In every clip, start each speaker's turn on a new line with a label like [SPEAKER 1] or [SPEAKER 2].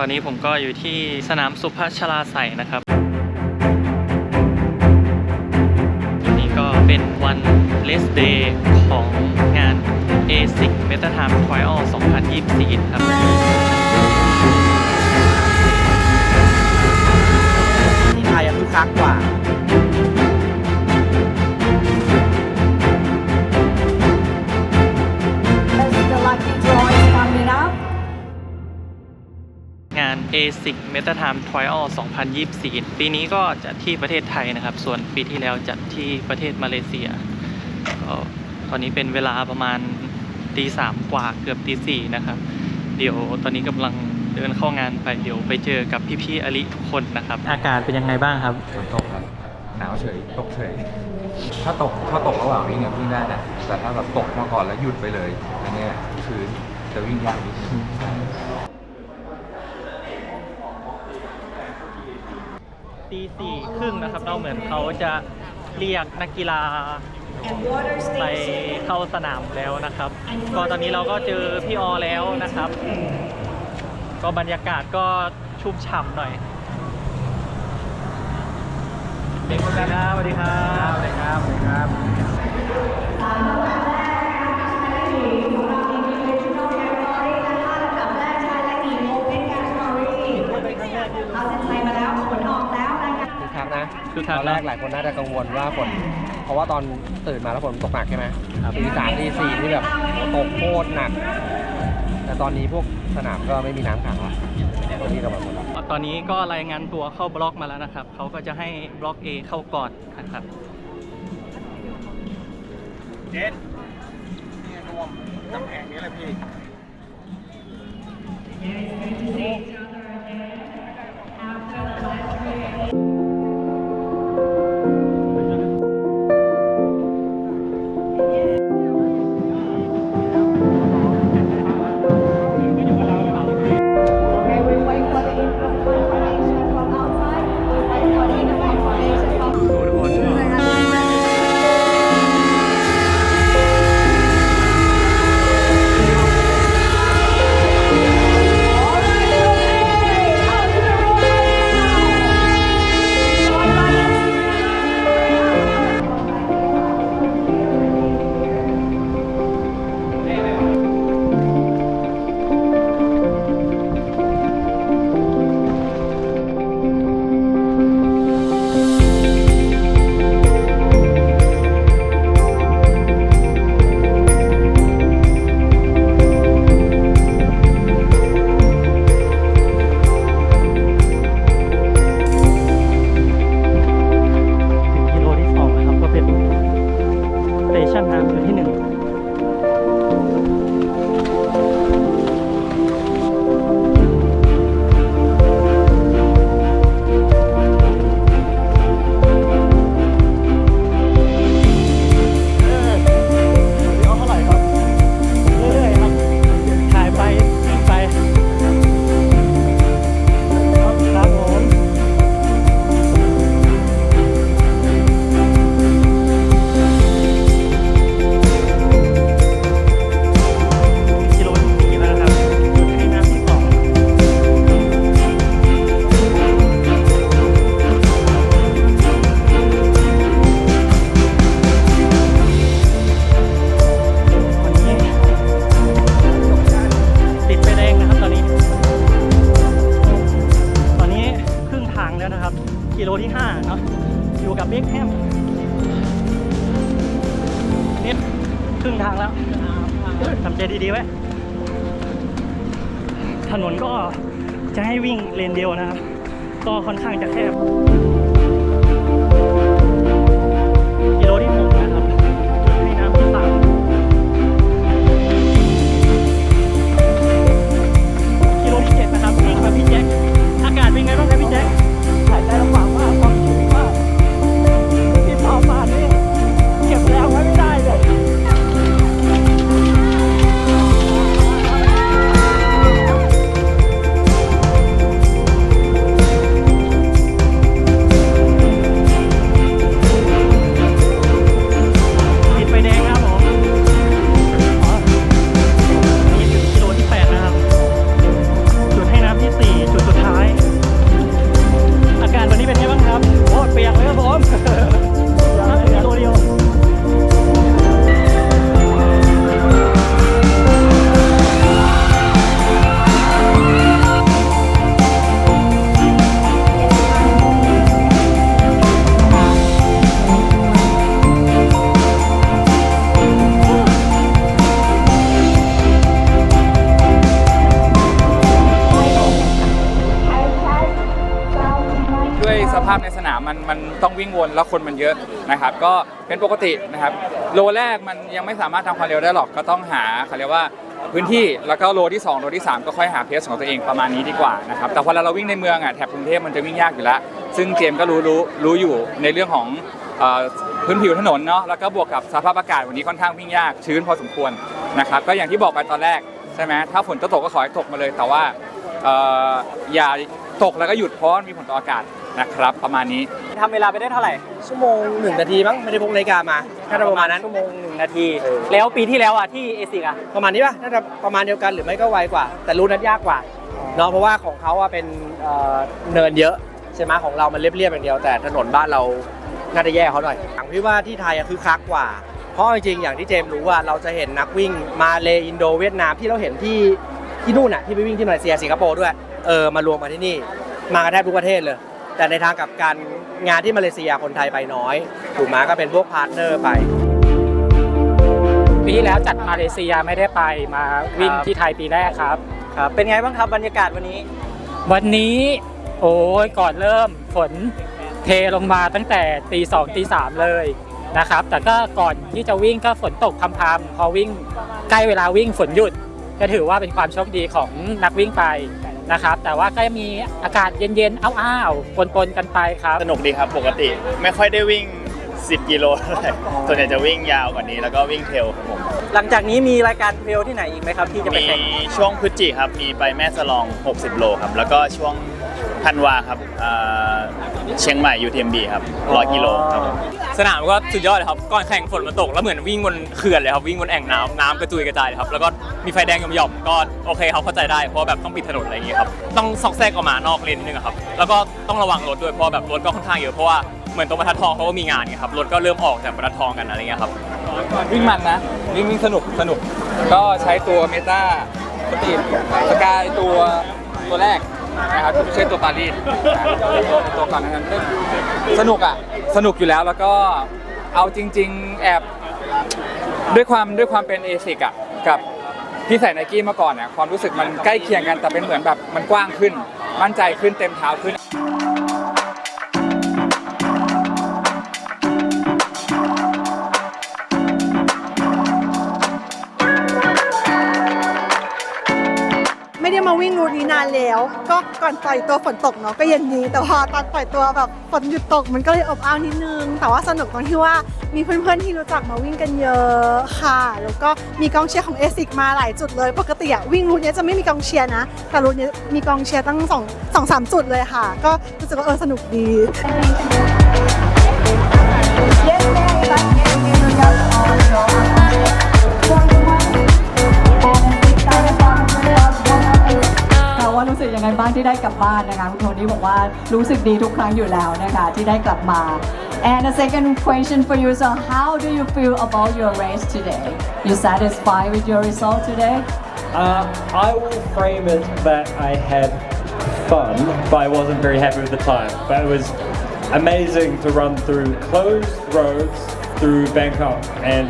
[SPEAKER 1] ตอนนี้ผมก็อยู่ที่สนามสุพัชลาใสยนะครับวันนี้ก็เป็นวันเลสเดย์ของงาน ASIC Meta Time Trial 2024 ครับ
[SPEAKER 2] ที่ไทยอะคึกคักกว่าา
[SPEAKER 1] น ASIC Meta Time Trial 2024 ปีนี้ก็จัดที่ประเทศไทยนะครับ ส่วนปีที่แล้วจัดที่ประเทศมาเลเซียก็ตอนนี้เป็นเวลาประมาณตีสามกว่าเกือบตีสี่นะครับ เดี๋ยวตอนนี้กำลังเดินเข้างานไปเดี๋ยวไปเจอกับพี่ๆอลิทุกคนนะครับ อากาศเป็นยังไงบ้างครับ
[SPEAKER 3] ฝนตกครับหนาวเฉยตกเฉย ถ้าตกถ้าตกระหว่างวิ่งอะวิ่งได้นะแต่ถ้าแบบตกมาก่อนแล้วหยุดไปเลยอันเนี้ยคือจะวิ่งยากนิดนึง
[SPEAKER 1] ตีสี่ครึ่งนะครับ เราเหมือนเขาจะเรียกนักกีฬา
[SPEAKER 4] And water
[SPEAKER 1] ไป
[SPEAKER 4] station.
[SPEAKER 1] เข้าสนามแล้วนะครับ ก็ตอนนี้เราก็เจอพี่ออแล้วนะครับ ก็บรรยากาศก็ชุ่มฉ่ำหน่อยสวัสดีครับสวัสดีครับสวัสดีครับสวัสดีครับ
[SPEAKER 4] เอาเส้น
[SPEAKER 2] คึกคักนะ
[SPEAKER 1] คึกคัก
[SPEAKER 2] ตอนแรกหลายคนน่าจะกังวลว่าฝนเพราะว่าตอนตื่นมาแล้วฝนตกหนักใช่ไหม
[SPEAKER 1] ครับ
[SPEAKER 2] ตีสามตีสี่นี่แบบตกโคตรหนัก แต่ตอนนี้พวกสนามก็ไม่มีน้ำขังแล้วตอนนี้เราหมดแล้ว
[SPEAKER 1] ตอนนี้ก็รายงานตัวเข้าบล็อกมาแล้วนะครับ เขาก็จะให้บล็อก A เข้าก่อนนะครับ
[SPEAKER 2] เจนนี่รวมน้ำแข็งนี่แหละพี่
[SPEAKER 1] ดีๆไว้ ถนนก็จะให้วิ่งเลนเดียวนะครับ ก็ค่อนข้างจะแคบามมันมัน
[SPEAKER 5] ต้องวิ่งวนแล้วคนมันเยอะนะครับ ก็เป็นปกตินะครับ โลแรกมันยังไม่สามารถทำความเร็วได้หรอกก็ต้องหาเขาเรียกว่าพื้นที่แล้วก็โลที่2โลที่ 3 ก็ค่อยหาเพสของตัวเองประมาณนี้ดีกว่านะครับแต่พอเราวิ่งในเมืองอะแถบกรุงเทพมันจะวิ่งยากอยู่แล้ว ซึ่งเจมก็รู้รู้รู้อยู่ในเรื่องของพื้นผิวถนนเนาะแล้วก็บวกกับสภาพอากาศวันนี้ค่อนข้างวิ่งยากชื้นพอสมควรนะครับก็อย่างที่บอกไปตอนแรกใช่ไหมถ้าฝนจะตกก็ขอให้ตกมาเลย แต่ว่าอย่าตกแล้วก็หยุดเพราะมันมีผลต่ออากาศ นะครับ ประมาณนี้
[SPEAKER 1] ทำเวลาไปได้เท่าไหร่
[SPEAKER 6] ชั่วโมงหนึ่งนาทีมั้งไม่ได้พกนาฬิกามาน่าจะประมาณนั้น
[SPEAKER 1] ชั่วโมงหนึ่งนาที
[SPEAKER 6] เออ
[SPEAKER 1] แล้วปีที่แล้วอะที่เอซิกอะ
[SPEAKER 6] ประมาณนี้ป่ะน่าจะประมาณเดียวกันหรือไม่ก็ไวกว่า แต่รูนั้นยากกว่าเนาะเพราะว่าของเขาอะเป็นเอ่อเนินเยอะใช่ไหมของเรามันเรียบๆอย่างเดียว แต่ถนนบ้านเราน่าจะแย่เขาหน่อยอย่างพี่ว่าที่ไทยอะคือคักกว่า เพราะจริงๆอย่างที่เจมส์รู้ว่าเราจะเห็นนักวิ่งมาเลอินโดเวียดนามที่เราเห็นที่ที่นู่นอะที่ไปวิ่งที่มาเลเซียสิงคโปร์ด้วยเออมารวมมาที่นี่ มากันแทบทุกประเทศเลย แต่ในทางกลับการงานที่มาเลเซียคนไทยไปน้อยถูกไหมก็เป็นพวกพาร์ทเนอร์ไป
[SPEAKER 7] ปีที่แล้วจัดมาเลเซียไม่ได้ไปมาวิ่ง
[SPEAKER 1] ครับ
[SPEAKER 7] ที่ไทยปีแรกครับ
[SPEAKER 1] ครับ เป็นไงบ้างครับบรรยากาศวันนี้
[SPEAKER 7] วันนี้โอ้ยก่อนเริ่มฝนเทลงมาตั้งแต่ตีสองตีสามเลยนะครับ แต่ก็ก่อนที่จะวิ่งก็ฝนตกพรำๆพอวิ่งใกล้เวลาวิ่งฝนหยุด ก็ถือว่าเป็นความโชคดีของนักวิ่งไป นะครับ แต่ว่าก็มีอากาศเย็นๆอ้าวๆปนๆกันไปครับ
[SPEAKER 8] สนุกดีครับปกติไม่ค่อยได้วิ่ง 10 กิโลเท่าไหร่ส่วนใหญ่จะวิ่งยาวกว่านี้แล้วก็วิ่งเทรลครับผม
[SPEAKER 1] หลังจากนี้มีรายการเทรลที่ไหนอีกไหมครับที่จะไป
[SPEAKER 8] มี
[SPEAKER 1] แข่ง
[SPEAKER 8] ช่วงพฤศจิครับมีไปแม่สลอง 60 โลครับแล้วก็ช่วง ธันวาครับอ่าเชียงใหม่ UTMB ครับ100กิโลครับผม
[SPEAKER 9] สนามก็สุดยอดเลยครับ ก่อนแข่งฝนมันตกแล้วเหมือนวิ่งบนเขื่อนเลยครับ วิ่งบนแอ่งน้ำน้ำกระจุยกระจายเลยครับ แล้วก็มีไฟแดงหย่อมๆก็โอเคเขาเข้าใจได้ เพราะว่าแบบต้องปิดถนนอะไรอย่างเงี้ยครับ ต้องซอกแซกออกมานอกเลนนิดนึงอะครับ แล้วก็ต้องระวังรถด้วย เพราะแบบรถก็ค่อนข้างเยอะ เพราะว่าเหมือนตรงบรรทัดทองเขาก็มีงานไงครับ รถก็เริ่มออกจากบรรทัดทองกันอะไรเงี้ยครับ
[SPEAKER 5] วิ่งมันนะวิ่งวิ่งสนุกสนุก ก็ใช้ตัวเมตาสตีดสกายตัวตัวแรก นะครับไม่ใช่ตัวปารีสนตัวตัวก่อนนั้นซึ่นสนุกอะสนุกอยู่แล้วแล้วก็เอาจริง ๆ แอบด้วยความด้วยความเป็นเอซิกอะกับที่ใส่ไนกี้มาก่อนเนี่ยความรู้สึกมันใกล้เคียงกันแต่เป็นเหมือนแบบมันกว้างขึ้น มั่นใจขึ้นเต็มเท้าขึ้น
[SPEAKER 10] วิ่งรูทนี้นานแล้ว ก็ก่อนปล่อยตัวฝนตกเนาะก็เย็นดีแต่พอตอนปล่อยตัวแบบฝนหยุดตกมันก็เลยอบอ้าวนิดนึง แต่ว่าสนุกตรงที่ว่ามีเพื่อนๆที่รู้จักมาวิ่งกันเยอะค่ะ แล้วก็มีกองเชียร์ของเอซิกมาหลายจุดเลย ปกติอะวิ่งรูทนี้จะไม่มีกองเชียร์นะ แต่รูทนี้มีกองเชียร์ตั้งสองสองสามจุดเลยค่ะ ก็รู้สึกว่าเออสนุกดี
[SPEAKER 4] ค่ ว่ารู้สึกยังไงบ้างที่ได้กลับบ้านนะคะคุณโทนี่บอกว่ารู้สึกดีทุกครั้งอยู่แล้วนะคะที่ได้กลับมา and the second question for you so how do you feel about your race today you satisfied with your result today
[SPEAKER 3] Uh, I will frame it that I had fun, but I wasn't very happy with the time. But it was amazing to run through closed roads through Bangkok, and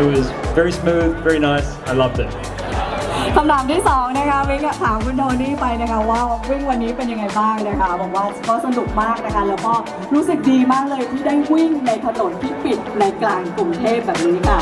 [SPEAKER 3] it was very smooth, very nice. I loved it.
[SPEAKER 4] คำถามที่สองนะคะวิ่งถามคุณโทนี่ไปนะคะว่าวิ่งวันนี้เป็นยังไงบ้างนะคะบอกว่าก็สนุกมากนะคะ แล้วก็รู้สึกดีมากเลยที่ได้วิ่งในถนนที่ปิดในกลางกรุงเทพแบบนี้ค่ะ